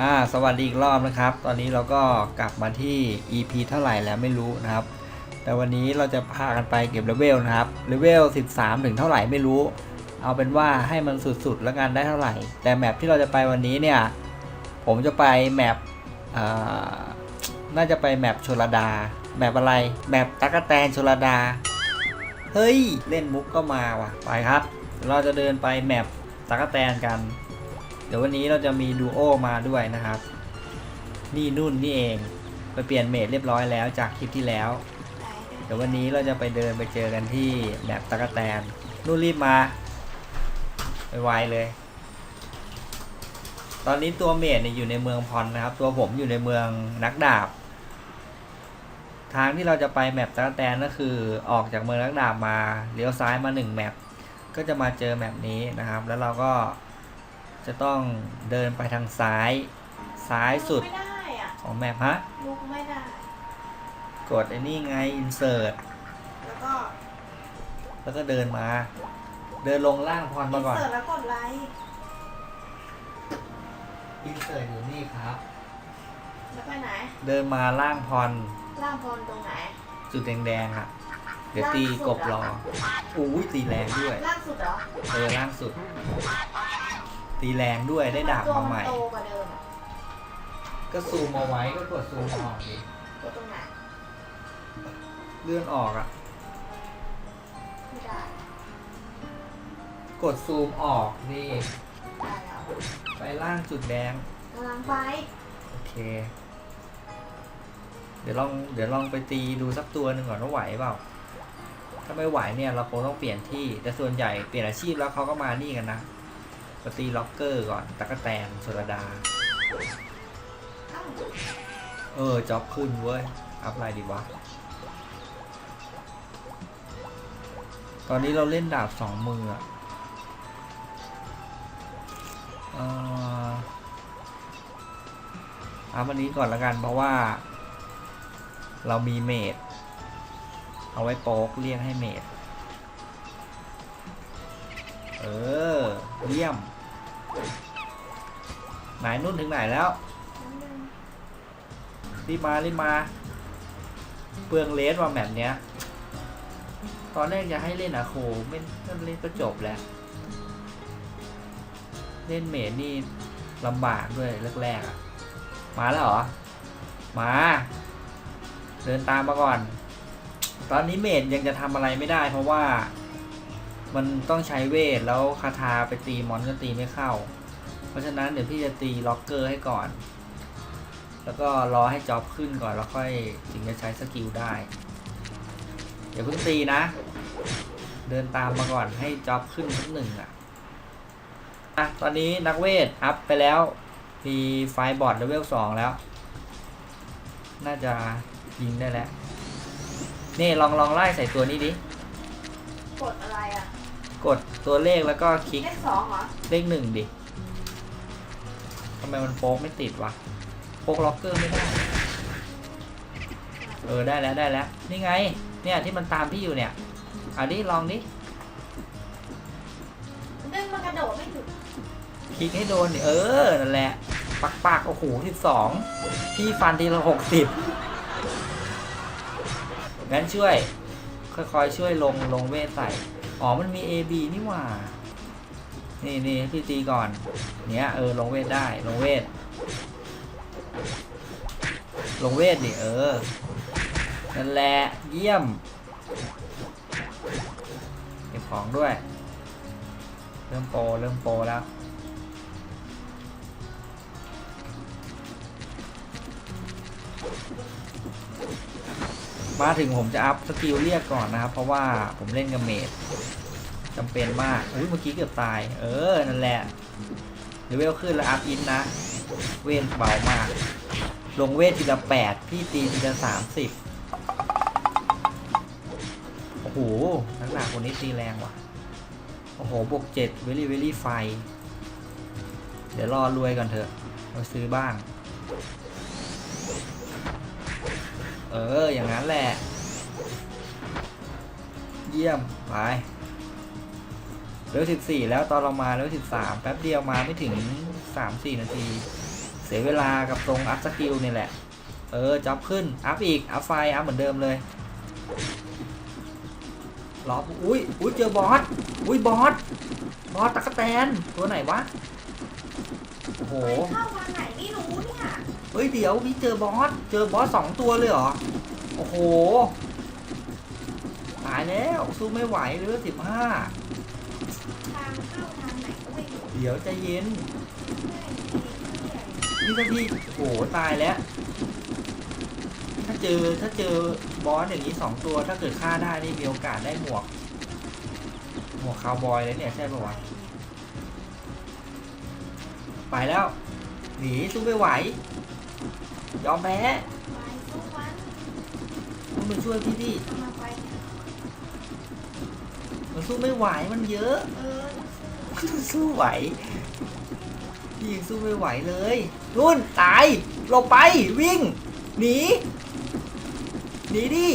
อ่าสวัสดีอีกรอบนะครับ ตอนนี้เราก็กลับมาที่ EP เท่าไหร่แล้วไม่รู้นะครับ แต่วันนี้เราจะพากันไปเก็บเลเวลนะครับเลเวล 13 ถึงเท่าไหร่ไม่รู้ เอาเป็นว่าให้มันสุดๆแล้วกันได้เท่าไหร่ แต่แมปที่เราจะไปวันนี้เนี่ย ผมจะไปแมปน่าจะไปแมปชลดา แมปอะไร แมปตั๊กแตนชลดา เฮ้ย เล่นมุกก็มาว่ะ ไปครับ เราจะเดินไปแมปตั๊กแตนกัน เดี๋ยววันนี้เราจะมีดูโอมาด้วยนะครับ นี่นุ่นนี่เองไปเปลี่ยนเมดเรียบร้อยแล้วจากคลิปที่แล้ว เดี๋ยววันนี้เราจะไปเดินไปเจอกันที่แมปตะกะแตนนุ่นรีบมาไปไวๆเลย ตอนนี้ตัวเมดเนี่ยอยู่ในเมืองพรนะครับ ตัวผมอยู่ในเมืองนักดาบ ทางที่เราจะไปแมปตะกะแตนก็คือออกจากเมืองนักดาบมาเลี้ยวซ้ายมาหนึ่งแมปก็จะมาเจอแมปนี้นะครับ แล้วเราก็ จะต้องเดินไปทางซ้าย ซ้ายสุดไม่ได้อะของแมปฮะ ลุกไม่ได้ กดไอ้นี่ไง insert แล้วก็แล้วก็เดินมา เดินลงล่างพรมาก่อน เสิร์ฟแล้วกดไลค์ insert อยู่นี่ครับ แล้วไปไหน เดินมาล่างพรล่างพรตรงไหน จุดแดงๆอะ เดี๋ยวตีกบรออุ้ยตีแรงด้วย ล่างสุดเหรอ เออล่างสุด ตีแรงด้วยได้ดาบมาใหม่ ตัวนโตกว่าเดิมอะก็ซูมเอาไว้ก็กดซูมออกดิกดตรงไหนเลื่อนออกอะ ไม่ได้กดซูมออกนี่ได้แล้วไปล่างจุดแดง กำลังไปโอเค เดี๋ยวลองเดี๋ยวลองไปตีดูสักตัวหนึ่งก่อนว่าไหวเปล่า ถ้าไม่ไหวเนี่ยเราคงต้องเปลี่ยนที่ แต่ส่วนใหญ่เปลี่ยนอาชีพแล้วเขาก็มานี่กันนะ ปตีล็อกเกอร์ก่อนตะกะแตนสุรดา เออจ็อบขึ้นเว้ย อัพไลน์ดีวะ ตอนนี้เราเล่นดาบสองมืออะเอ่อเอาวันนี้ก่อนละกันเพราะว่า เรามีเมดเอาไว้โป๊กเรียกให้เมดเออ เยี่ยม ไหนนุ่นถึงไหนแล้วรีบมารีบมา เปลืองเลสว่าแบบเนี้ย ตอนแรกจะให้เล่นอะโคไม่ไม่เล่นก็จบแล้ว เล่นเมดนี่ลำบากด้วยแรกๆอะมาแล้วเหรอ มา เดินตามมาก่อน ตอนนี้เมดยังจะทำอะไรไม่ได้เพราะว่า มันต้องใช้เวทแล้วคาถาไปตีมอนก็ตีไม่เข้า เพราะฉะนั้นเดี๋ยวพี่จะตีล็อกเกอร์ให้ก่อน แล้วก็รอให้จ็อบขึ้นก่อนแล้วค่อยถึงจะใช้สกิลได้อย่าเพิ่งตีนะ เดินตามมาก่อนให้จ็อบขึ้นทั้งหนึ่งอะอะตอนนี้นักเวทอัพไปแล้ว มีไฟบอร์ดเลเวลสองแล้ว น่าจะยิงได้แล้ว นี่ลองลองไล่ใส่ตัวนี้ดิ กดอะไรอะ กดตัวเลขแล้วก็คลิกเลขสองเหรอ เลขหนึ่งดิทำไมมันโป๊กไม่ติดวะโป๊กล็อกเกอร์ไม่ได้ เออได้แล้วได้แล้ว นี่ไง เนี่ยที่มันตามพี่อยู่เนี่ยเอาดิลองดิดึงมันกระโดดไม่ถึงคลิกให้โดนดิเออ นั่นแหละ ปักปักๆโอ้โหสิบสองพี่ฟันทีละหกสิบงั้นช่วย ค่อยๆช่วยลงลงเวทใส่ อ๋อ มันมี A B นี่หว่า นี่นี่พี่ตีก่อน เนี้ยเออลงเวทได้ลงเวท ลงเวทดิเออ นั่นแหละเยี่ยม เก็บของด้วย เริ่มโปรเริ่มโปรแล้ว มาถึงผมจะอัพสกิลเรียกก่อนนะครับ เพราะว่าผมเล่นกับเมดจำเป็นมากอุ้ยเมื่อกี้เกือบตาย เออ นั่นแหละเลเวลขึ้นแล้วอัพอินนะ เวทเบามาก ลงเวททีละแปดพี่ตีทีละสามสิบโอ้โห นักหนาคนนี้ตีแรงว่ะ โอ้โห บวกเจ็ดเวลี่เวลี่ไฟ เดี๋ยวรอรวยก่อนเถอะมาซื้อบ้าง ออ อย่างนั้นแหละ เยี่ยม ไปเลเวลสิบสี่แล้วตอนเรามาเลเวลสิบสามแป๊บเดียวมาไม่ถึงสามสี่นาที เสียเวลากับตรงอัพสกิลนี่แหละ เออจ็อบขึ้น อัพอีก อัพไฟ อัพเหมือนเดิมเลยรออุ้ยอุ้ยเจอบอส อุ้ยบอส บอสตะกแตน ตัวไหนวะ โอ้โห เข้าทางไหน ฮ้ยเดี๋ยวพี่เจอบอส เจอบอสสองตัวเลยเหรอ โอ้โห ตายแล้วสู้ไม่ไหวเลยสิบห้าทางเข้าทางไหนก็ไม่รู้เดี๋ยวใจเย็นไม่มีนี่ถ้าพี่โอ้โหตายแล้ว ถ้าเจอถ้าเจอบอสอย่างนี้สองตัวถ้าเกิดฆ่าได้นี่มีโอกาสได้หมวก หมวกคาวบอยเลยเนี่ยใช่ปะวะไปแล้วหนีสู้ไม่ไหว ยอมแพ้ไปสู้วันมาช่วยพี่พี่มันสู้ไม่ไหวมันเยอะสู้ไหวพี่ยังสู้ไม่ไหวเลยนุ่นตายหลบไปวิ่ง หนีหนีดิ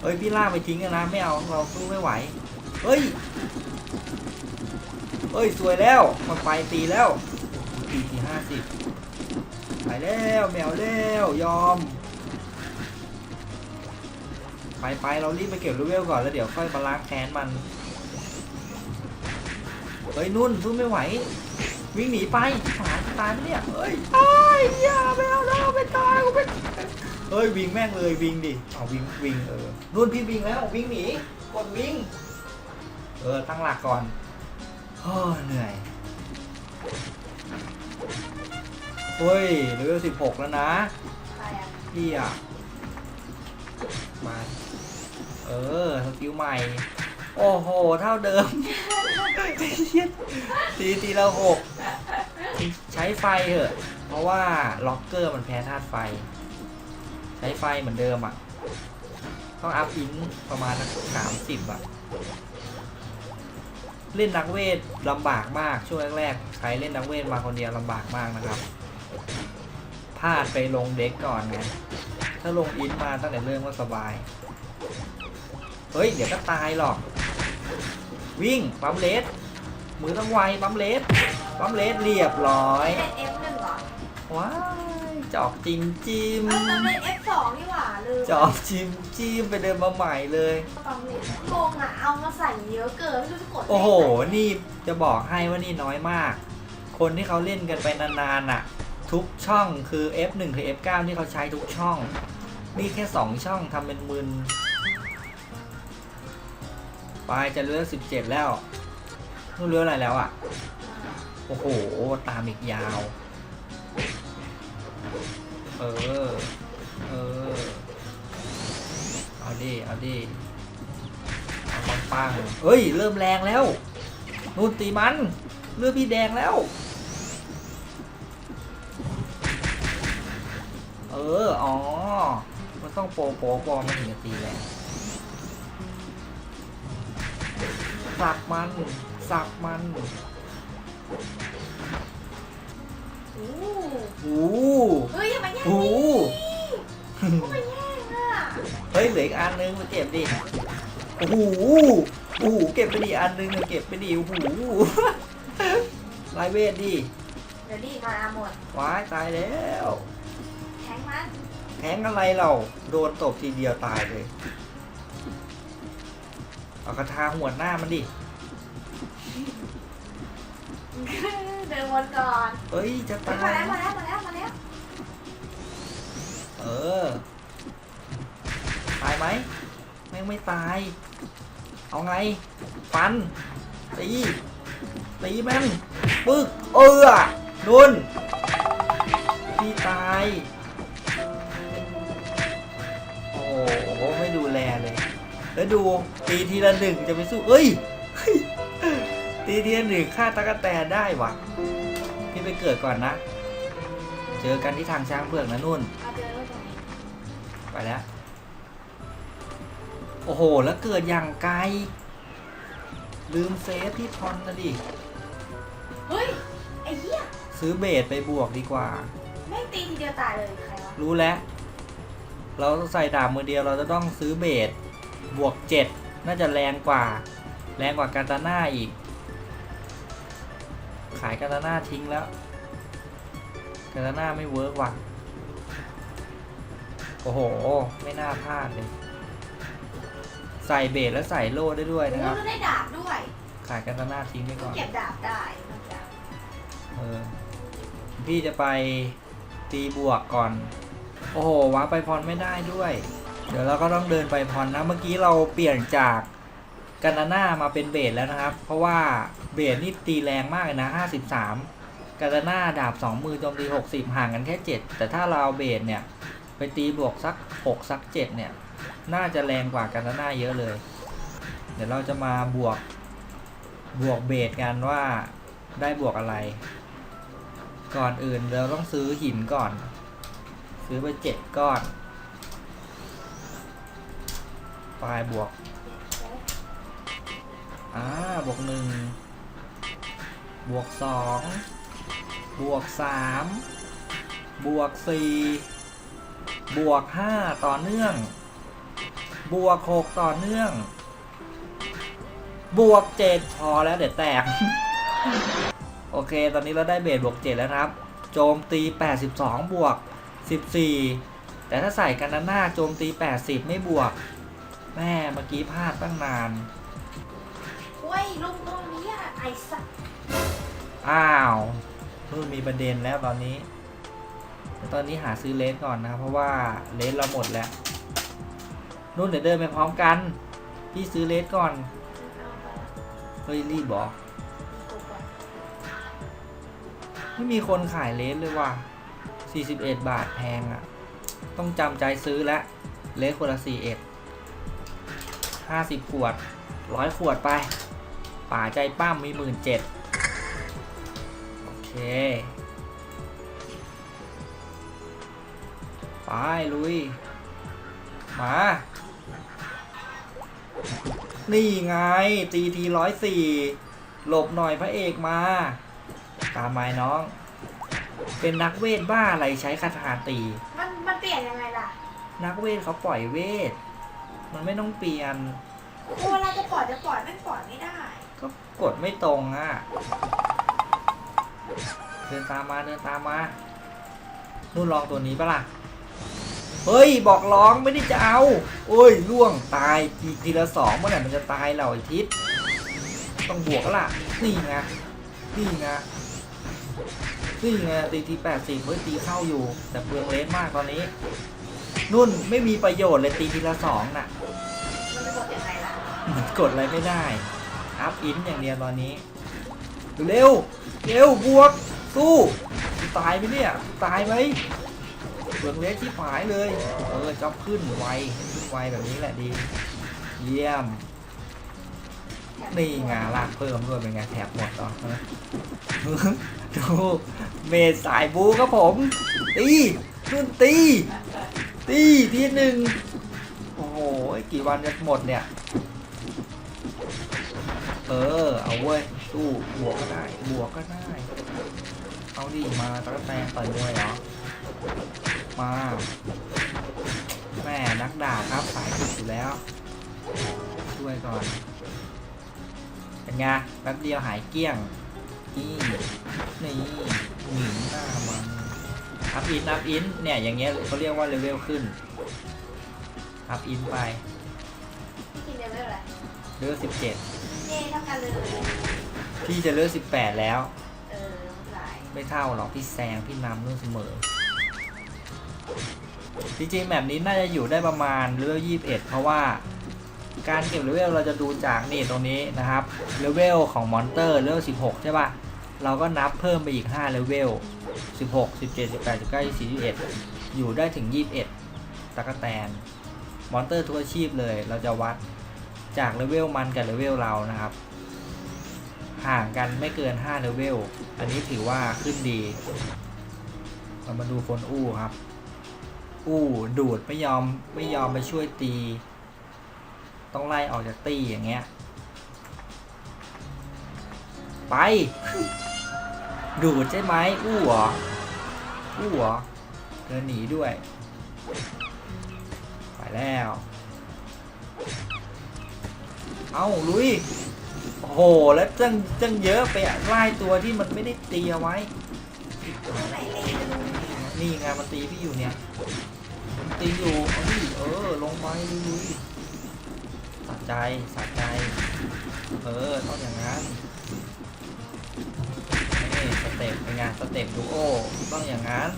เฮ้ยพี่ล่าไปทิ้งกันนะไม่เอาเราสู้ไม่ไหวเฮ้ยเฮ้ยสวยแล้วมันไปตีแล้วตีที่ห้าสิบ ไปแล้วแมวแล้วยอม ไปไปเรารีบไปเก็บลูเวลก่อนแล้วเดี๋ยวค่อยมาล้างแค้นมัน เฮ้ยนุ่นสู้ไม่ไหว วิ่งหนีไปหาตายไหมเนี่ยเฮ้ยตายอย่าไม่เอาแล้วไม่ตายกูไม่เฮ้ยวิ่งแม่งเลยวิ่งดิเอาวิ่งวิ่งเออนุ่นพี่วิ่งแล้ววิ่งหนีกดวิ่ง เออตั้งหลักก่อนโอ้ยเหนื่อย เฮ้ยเลเวลสิบหกแล้วนะไปอะพี่อะ มา เออสกิลใหม่ โอ้โห เท่าเดิมตีตีละหกใช้ไฟเถอะ เพราะว่าล็อกเกอร์มันแพ้ธาตุไฟ ใช้ไฟเหมือนเดิมอะ ต้องอัพอินประมาณสามสิบอะ เล่นนักเวทลำบากมากช่วงแรกๆใครเล่นนักเวทมาคนเดียวลำบากมากนะครับ พลาดไปลงเด็กก่อนไงถ้าลงอินมาตั้งแต่เริ่มก็สบาย เฮ้ย เดี๋ยวก็ตายหรอก วิ่งปั๊มเลสมือต้องไวปั๊มเลสปั๊มเลสเรียบร้อยเล่น F หนึ่งเหรอว้ายจอกจิมจิมเออตอนเล่น F สองนี่หว่าลืมจอกจิมจิมไปเดินมาใหม่เลยตอนเล่นงงอะ เอามาใส่เยอะเกินไม่รู้จะกดโอ้โหนี่จะบอกให้ว่านี่น้อยมาก คนที่เขาเล่นกันไปนานๆอะ ทุกช่องคือ F1 คือ F9 ที่เขาใช้ทุกช่อง นี่แค่ 2 ช่องทำเป็นมึนปลายจะเลือก17 แล้วนู่นเลือกอะไรแล้วอะ โอ้โห ตามอีกยาว เออ เออ เอาดิ เอาดิเอปังปังเฮ้ย เริ่มแรงแล้ว นู่นตีมัน เลือดพี่แดงแล้ว เออ อ๋อ มันต้องโปรโปรโปรมันถึงจะตีแรงสับมัน สับมันโอ้โอ้เฮ้ยอย่ามาแย่งโหอย่ามาแย่งอะเฮ้ย เหลืออีกอันนึงมาเก็บดิ โอ้โหโอ้โหเก็บไปดิอันนึงอะเก็บไปดิโอ้โหลายเวทดิ เดี๋ยวดีมาหมดว้ายตายแล้ว แทงมันแทงอะไรเราโดนตบทีเดียวตายเลย เอากระทาหัวหน้ามันดิ เดินวนก่อนเฮ้ยจะเฮ้ยตามายแล้วมาแล้วมาแล้วมาแล้วเออ ตายไหมแม่งไม่ตาย เอาไง ฟัน ตีตีแม่งปึ๊กเออนุ่นพี่ตาย แล้วดูตีทีละหนึ่งจะไปสู้เอ้ยเฮ้ยตีทีละหนึ่งฆ่าตะกะแตนได้วะพี่ไปเกิดก่อนนะ เจอกันที่ทางช้างเผือกนะนุ่นมาเจอแล้วตรงนี้ไปแล้ว โอ้โห แล้วเกิดอย่างไกล ลืมเซฟที่ทอนนะดิ เฮ้ย ไอ้เหี้ย ซื้อเบสไปบวกดีกว่าแม่งตีทีเดียวตายเลยใครวะ รู้แล้ว เราใส่ดาบมือเดียวเราจะต้องซื้อเบส บวกเจ็ดน่าจะแรงกว่า แรงกว่าการตาน่าอีก ขายกาตาน่าทิ้งแล้วกาตาน่าไม่เวิร์กว่ะ โอ้โห ไม่น่าพลาดเลย ใส่เบสแล้วใส่โล่ได้ด้วยโอ้นะครับแล้วได้ดาบด้วยขายกาตาน่าทิ้งไปก่อน เก็บดาบได้นอกจากเออพี่จะไปตีบวกก่อน โอ้โหว้าไปพรไม่ได้ด้วย เดี๋ยวเราก็ต้องเดินไปพรนะเมื่อกี้เราเปลี่ยนจากกันนาน่ามาเป็นเบสแล้วนะครับ เพราะว่าเบสนี่ตีแรงมากเลยนะ 53กันนาน่าดาบ 2 มือโจมตี 60 ห่างกันแค่ 7 แต่ถ้าเราเบสเนี่ยไปตีบวกสัก 6 สัก 7 เนี่ย น่าจะแรงกว่ากันนาน่าเยอะเลย เดี๋ยวเราจะมาบวกบวกเบสกันว่าได้บวกอะไร ก่อนอื่นเราต้องซื้อหินก่อน ซื้อไปเจ็ดก้อน ปลายบวก อ่า บวกหนึ่ง บวกสอง บวกสาม บวกสี่บวกห้าต่อเนื่อง บวกหกต่อเนื่อง บวกเจ็ดพอแล้วเดี๋ยวแตก โอเค ตอนนี้เราได้เบสบวก7แล้วนะครับ โจมตี 82 บวก 14 แต่ถ้าใส่กันด้านหน้าโจมตี 80 ไม่บวก แม่เมื่อกี้พลาดตั้งนานโอ้ยลงตรงนี้อะไอ้สัสอ้าวนู่นมีประเด็นแล้วตอนนี้ตอนนี้หาซื้อเลสก่อนนะเพราะว่าเลสเราหมดแล้วนู่นเดี๋ยวเดินไปพร้อมกัน พี่ซื้อเลสก่อน เอาไปเฮ้ยรีบบอกถูกกว่าไม่มีคนขายเลสเลยว่ะ 41 บาทแพงอะ่ะ ต้องจำใจซื้อแล้วเลสคนละ41 50ขวด100ขวดไป ป่าใจปั้มมี17,000โอเค ไป ลุย มา นี่ไง ตีทีร้อยสี่หลบหน่อยพระเอกมา ตามไม้น้อง เป็นนักเวทบ้าอะไรใช้คาถาตี มันมันเปลี่ยนยังไงล่ะ นักเวทเขาปล่อยเวท มันไม่ต้องเปลี่ยนเวลาจะปล่อยจะปล่อยไม่ปล่อยไม่ได้ ก็กดไม่ตรงอะ เดินตามมาเดินตามมานู่นลองตัวนี้ปะล่ะ เฮ้ยบอกร้องไม่ได้จะเอา โอ้ยล่วงตายทีทีละสองเมื่อไหร่มันจะตายเราไอ้ทิศต้องบวกแล้วล่ะ นี่ไงนี่ไงนี่ไงตีทีแปดสิบเฮ้ยตีเข้าอยู่ แต่เปลืองเลนมากตอนนี้ นุ่นไม่มีประโยชน์เลยตีทีละสองน่ะมันจะกดยังไงล่ะ กดอะไรไม่ได้ อัพอินอย่างเดียวตอนนี้ เร็ว เร็วบวก สู้ ตายไหมเนี่ย ตายไหมเบืองเล็กที่ผายเลย เออจ็อบขึ้นไว ขึ้นไวแบบนี้แหละดี เยี่ยม นี่ไงลากเพิ่มด้วยเป็นไงแถบหมดต่อฮะดูเมสายบูครับผม ตีนุ่นตี ตีทีหนึ่งโอ้โห กี่วันจะหมดเนี่ย ออ เอาเว้ย สู้ บวกก็ได้ บวกก็ได้ เอาดิ มาตะกแตนต่อยมวยเหรอ มา แม่นักดาบครับ สายติดอยู่แล้ว ช่วยก่อน เป็นไงแป๊บเดียวหายเกลี้ยง นี่ นี่หนีหน้ามันอัพอิน อัพอิน เนี่ย อย่างเงี้ยเขาเรียกว่าเลเวลขึ้น อัพอินไปพี่กินเลเวลอะไรเลเวลสิบเจ็ด เย่เท่ากันเลย พี่จะเลเวลสิบแปดแล้ว เออหลายไม่เท่าหรอกพี่แซงพี่นำนู่นเสมอจริงๆแบบนี้น่าจะอยู่ได้ประมาณเลเวลยี่สิบเอ็ดเพราะว่า การเก็บเลเวลเราจะดูจากนี่ตรงนี้นะครับเลเวลของมอนเตอร์เลเวลสิบหกใช่ป่ะ เราก็นับเพิ่มไปอีก5เลเวลสิบหกสิบเจ็ดสิบแปดสิบเก้ายี่สิบยี่สิบเอ็ดอยู่ได้ถึงยี่สิบเอ็ดตะกแตน มอนเตอร์ทุกอาชีพเลยเราจะวัด จากเลเวลมันกับเลเวลเรานะครับ ห่างกันไม่เกิน5เลเวล อันนี้ถือว่าขึ้นดี เรามาดูคนอู้ครับ อู้ดูดไม่ยอมไม่ยอมไปช่วยตี ต้องไล่ออกจากตีอย่างเงี้ย ไป ดูดใช่ไหมอู้เหรออู้เหรอเดินหนีด้วย ไปแล้ว เอาลุยโอ้โหแล้วจังจังเยอะไปอะไล่ตัวที่มันไม่ได้ตีเอาไว้ นี่ไงมันตีพี่อยู่เนี่ยมันตีอยู่เอาดิเออลงไปลุยสะใจสะใจเออต้องอย่างนั้นนี่สเต็ปเป็นไงสเต็ปดูโอต้องอย่างนั้น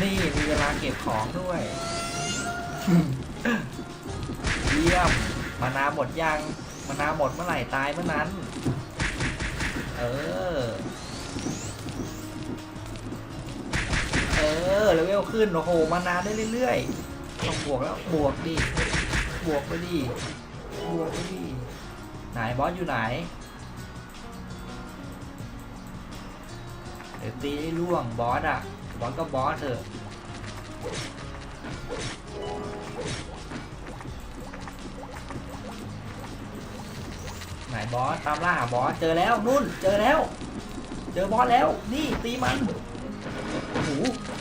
นี่มีเวลาเก็บของด้วยเยี่ยม มานาหมดยังมานาหมดเมื่อไหร่ตายเมื่อนั้น เออ เออเลเวลขึ้นโอ้โหมานาได้เรื่อยๆต้องบวกแล้วบวกดิบวกไปดิบวกไปดิไหนบอสอยู่ไหนเดี๋ยวตีให้ล่วงบอสอะบอสก็บอสเถอะ ไหนบอสตามล่าบอสเจอแล้วนุ่นเจอแล้ว เจอบอสแล้วนี่ตีมันโอ้โห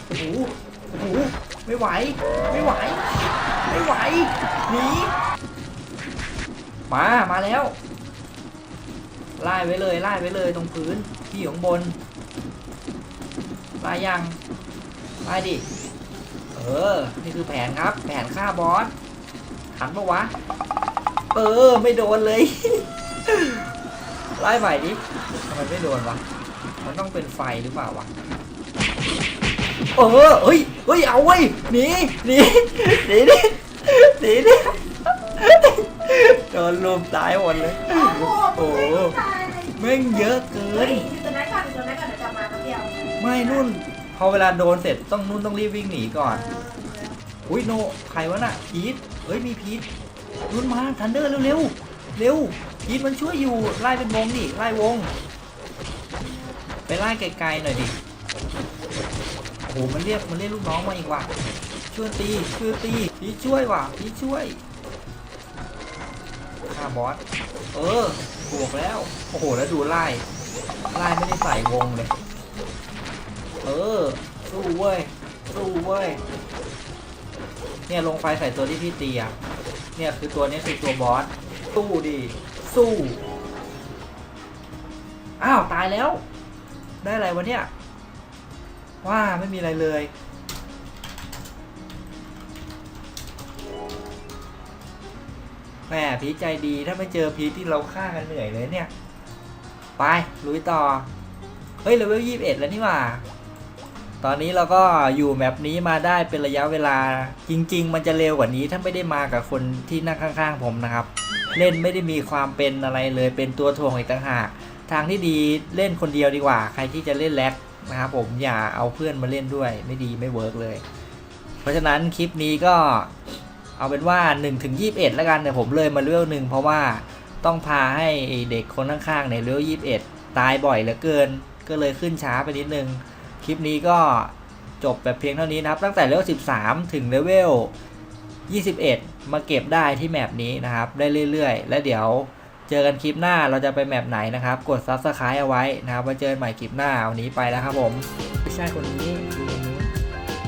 โอ้โหโอ้โหไม่ไหวไม่ไหว ไม่ไหวหนีมามาแล้วไล่ไว้เลยไล่ไว้เลยตรงพื้นที่อยู่ข้างบนไล่ยังไล่ดิเออนี่คือแผนครับ แผนฆ่าบอสหันปะวะ เออ ไม่โดนเลย ไล่ใหม่ดิทำไมไม่โดนวะ มันต้องเป็นไฟหรือเปล่าวะ เออ เฮ้ย เฮ้ย เอาเว้ย หนี หนี หนีดิหนีดิโดนลุมตายหมดเลย โอ้โหโอ้โหตายเลยแม่งเยอะเกิเฮ้ยนอยู่ตัวนั้นก่อนอยู่ตัวนั้นก่อนเดี๋ยวกลับมาแป๊บเดียวไม่นุ่น พอเวลาโดนเสร็จต้องนุ่นต้องรีบวิ่งหนีก่อนเอออุ้ยโนใครวะน่ะพีทเฮ้ยมีพีทนุ่นมาทันเดอร์เร็วเร็วๆเร็ว พีทมันช่วยอยู่ไล่เป็นวงดิไล่วง ไปไล่ไกลๆหน่อยดิโอ้โหมันเรียกมันเรียกลูกน้องมาอีกว่ะช่วยตีช่วยตีพีทช่วยว่ะพีทช่วยฆ่าบอสเออบวกแล้วโอ้โหแล้วดูไล่ไล่ไม่ได้ใส่วงเลยเออสู้เว้ยสู้เว้ยเนี่ยลงไฟใส่ตัวที่พี่ตีอะเนี่ยคือตัวนี้คือตัวบอสสู้ดิ สู้ อ้าว ตายแล้ว ได้อะไรวะเนี่ย ว่าไม่มีอะไรเลย แหมพีใจดีถ้าไม่เจอพีที่เราฆ่ากันเหนื่อยเลยเนี่ย ไปลุยต่อ เฮ้ยเลเวลยี่สิบเอ็ดแล้วนี่หว่าตอนนี้เราก็อยู่แมปนี้มาได้เป็นระยะเวลา จริง ๆ มันจะเร็วกว่านี้ถ้าไม่ได้มากับคนที่นั่งข้าง ๆ ผมนะครับ เล่นไม่ได้มีความเป็นอะไรเลยเป็นตัวถ่วงอีกต่างหาก ทางที่ดีเล่นคนเดียวดีกว่า ใครที่จะเล่นแล็กนะครับผมอย่าเอาเพื่อนมาเล่นด้วย ไม่ดีไม่เวิร์กเลย เพราะฉะนั้นคลิปนี้ก็เอาเป็นว่า1ถึง21แล้วกันเนี่ยผมเลยมาเลเวลหนึ่งเพราะว่าต้องพาให้เด็กคนข้างๆในเลเวล21 ตายบ่อยเหลือเกิน ก็เลยขึ้นช้าไปนิดนึง คลิปนี้ก็จบแบบเพียงเท่านี้นะครับ ตั้งแต่เลเวล 13 ถึงเลเวล 21 มาเก็บได้ที่แมปนี้นะครับ ได้เรื่อยๆ และเดี๋ยวเจอกันคลิปหน้าเราจะไปแมปไหนนะครับ กด Subscribe เอาไว้นะครับไว้เจอกันใหม่คลิปหน้าวันนี้ไปแล้วครับผมไม่ใช่คนนี้ดูตรงนู้น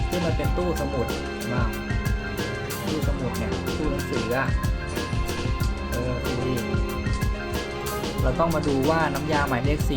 ที่มันเป็นตู้สมุดมาตู้สมุดเนี่ยตู้หนังสืออะเออดูดิเราต้องมาดูว่าน้ำยาหมายเลขสี่